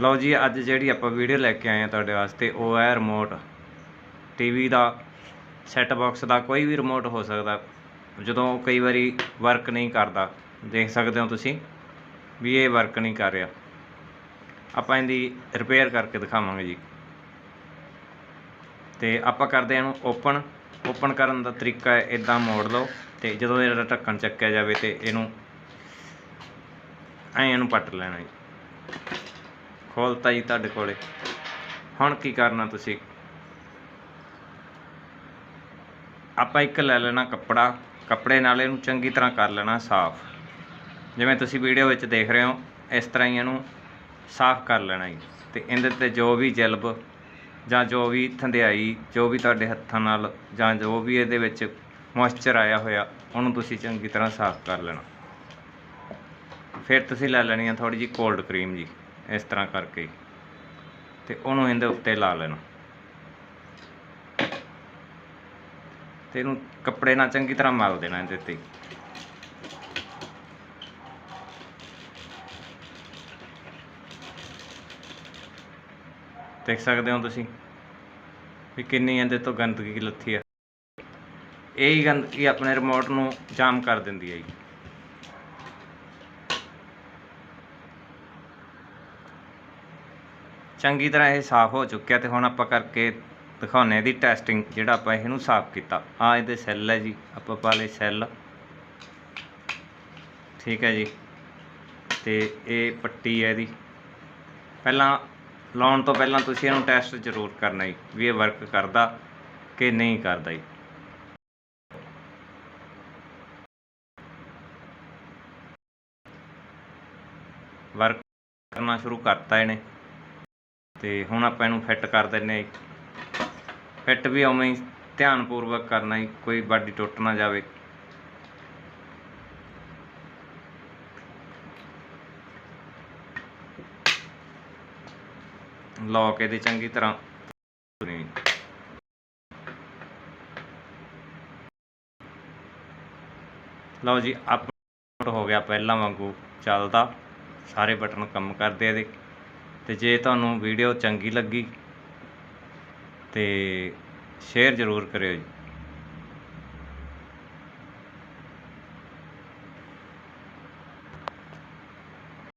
ਲਓ ਜੀ, ਅੱਜ ਜਿਹੜੀ ਆਪਾਂ ਵੀਡੀਓ ਲੈ ਕੇ ਆਏ ਆ ਤੁਹਾਡੇ ਵਾਸਤੇ, ਉਹ ਹੈ ਰਿਮੋਟ ਟੀਵੀ ਦਾ ਸੈੱਟ ਬਾਕਸ ਦਾ ਕੋਈ ਵੀ ਰਿਮੋਟ ਹੋ ਸਕਦਾ। ਜਦੋਂ ਕਈ ਵਾਰੀ ਵਰਕ ਨਹੀਂ ਕਰਦਾ, ਦੇਖ ਸਕਦੇ ਹੋ ਤੁਸੀਂ ਵੀ ਇਹ ਵਰਕ ਨਹੀਂ ਕਰ ਰਿਹਾ। ਆਪਾਂ ਇਹਦੀ ਰਿਪੇਅਰ ਕਰਕੇ ਦਿਖਾਵਾਂਗੇ ਜੀ। ਤੇ ਆਪਾਂ ਕਰਦੇ ਹਾਂ ਇਹਨੂੰ ਓਪਨ ਓਪਨ ਕਰਨ ਦਾ ਤਰੀਕਾ ਹੈ ਇਦਾਂ ਮੋੜ ਲਓ ਤੇ ਜਦੋਂ ਇਹਦਾ ਢੱਕਣ ਚੱਕਿਆ ਜਾਵੇ ਤੇ ਇਹਨੂੰ, ਐਂ ਇਹਨੂੰ ਪੱਟ ਲੈਣਾ ਜੀ। ਖੋਲਤਾ ਜੀ ਤੁਹਾਡੇ ਕੋਲੇ। ਹੁਣ ਕੀ ਕਰਨਾ ਤੁਸੀਂ? ਆਪਾਂ ਇੱਕ ਲੈ ਲੈਣਾ ਕੱਪੜਾ। ਕੱਪੜੇ ਨਾਲ ਇਹਨੂੰ ਚੰਗੀ ਤਰ੍ਹਾਂ ਕਰ ਲੈਣਾ ਸਾਫ਼। ਜਿਵੇਂ ਤੁਸੀਂ ਵੀਡੀਓ ਵਿੱਚ ਦੇਖ ਰਹੇ ਹੋ, ਇਸ ਤਰ੍ਹਾਂ ਹੀ ਇਹਨੂੰ ਸਾਫ਼ ਕਰ ਲੈਣਾ ਜੀ। ਤੇ ਇਹਦੇ ਤੇ ਜੋ ਵੀ ਜਲਬ ਜਾਂ ਜੋ ਵੀ ਥੰਧਿਆਈ, ਜੋ ਵੀ ਤੁਹਾਡੇ ਹੱਥਾਂ ਨਾਲ ਜਾਂ ਜੋ ਵੀ ਇਹਦੇ ਵਿੱਚ ਮੋਇਸਚਰ ਆਇਆ ਹੋਇਆ, ਉਹਨੂੰ ਤੁਸੀਂ ਚੰਗੀ ਤਰ੍ਹਾਂ ਸਾਫ਼ ਕਰ ਲੈਣਾ। ਫਿਰ ਤੁਸੀਂ ਲੈ ਲੈਣੀ ਆ ਥੋੜੀ ਜੀ ਕੋਲਡ ਕਰੀਮ ਜੀ। ਇਸ ਤਰ੍ਹਾਂ ਕਰਕੇ। ਤੇ ਉਹਨੂੰ ਇਹਦੇ ਉੱਤੇ ਲਾ ਲੈਣਾ। ਤੇ ਇਹਨੂੰ ਕੱਪੜੇ ਨਾਲ ਚੰਗੀ ਤਰ੍ਹਾਂ ਮਲ ਦੇਣਾ ਇਹਦੇ ਤੇ। ਦੇਖ ਸਕਦੇ ਹੋ ਤੁਸੀਂ ਵੀ ਕਿੰਨੀ ਇਹਦੇ ਤੋਂ ਗੰਦਗੀ ਲੱਥੀ ਆ। ਇਹੀ ਗੰਦਗੀ ਆਪਣੇ ਰਿਮੋਟ ਨੂੰ ਜਾਮ ਕਰ ਦਿੰਦੀ ਹੈ ਜੀ। ਚੰਗੀ ਤਰ੍ਹਾਂ ਇਹ ਸਾਫ਼ ਹੋ ਚੁੱਕਿਆ ਤੇ ਹੁਣ ਆਪਾਂ ਕਰਕੇ ਦਿਖਾਉਨੇ ਇਹਦੀ ਟੈਸਟਿੰਗ ਜਿਹੜਾ ਆਪਾਂ ਇਹਨੂੰ ਸਾਫ਼ ਕੀਤਾ। ਆ ਇਹਦੇ ਸੈੱਲ ਹੈ ਜੀ, ਆਪਾਂ ਪਾ ਲਏ ਸੈੱਲ ਠੀਕ ਹੈ ਜੀ। ਤੇ ਇਹ ਪੱਟੀ ਹੈ ਇਹਦੀ। ਪਹਿਲਾਂ, ਲਾਉਣ ਤੋਂ ਪਹਿਲਾਂ ਤੁਸੀਂ ਇਹਨੂੰ ਟੈਸਟ ਜ਼ਰੂਰ ਕਰਨਾ ਜੀ, ਵੀ ਇਹ ਵਰਕ ਕਰਦਾ ਕਿ ਨਹੀਂ ਕਰਦਾ ਜੀ। ਵਰਕ ਕਰਨਾ ਸ਼ੁਰੂ ਕਰਤਾ ਇਹਨੇ। ਤੇ ਹੁਣ ਆਪਾਂ ਇਹਨੂੰ ਫਿੱਟ ਕਰ ਦਿੰਨੇ ਫਿੱਟ ਵੀ ਉਵੇਂ ਹੀ ਧਿਆਨਪੂਰਵਕ ਕਰਨਾ ਜੀ, ਕੋਈ ਬਾਡੀ ਟੁੱਟ ਨਾ ਜਾਵੇ। ਲੌਕ ਇਹਦੇ ਚੰਗੀ ਤਰ੍ਹਾਂ ਲਓ ਜੀ, ਅਪ ਹੋ ਗਿਆ ਪਹਿਲਾਂ ਵਾਂਗੂ ਚੱਲਦਾ। ਸਾਰੇ ਬਟਨ ਕੰਮ ਕਰਦੇ ਇਹਦੇ। ਤੇ ਜੇ ਤੁਹਾਨੂੰ ਵੀਡੀਓ ਚੰਗੀ ਲੱਗੀ ਤੇ ਸ਼ੇਅਰ ਜ਼ਰੂਰ ਕਰਿਓ ਜੀ।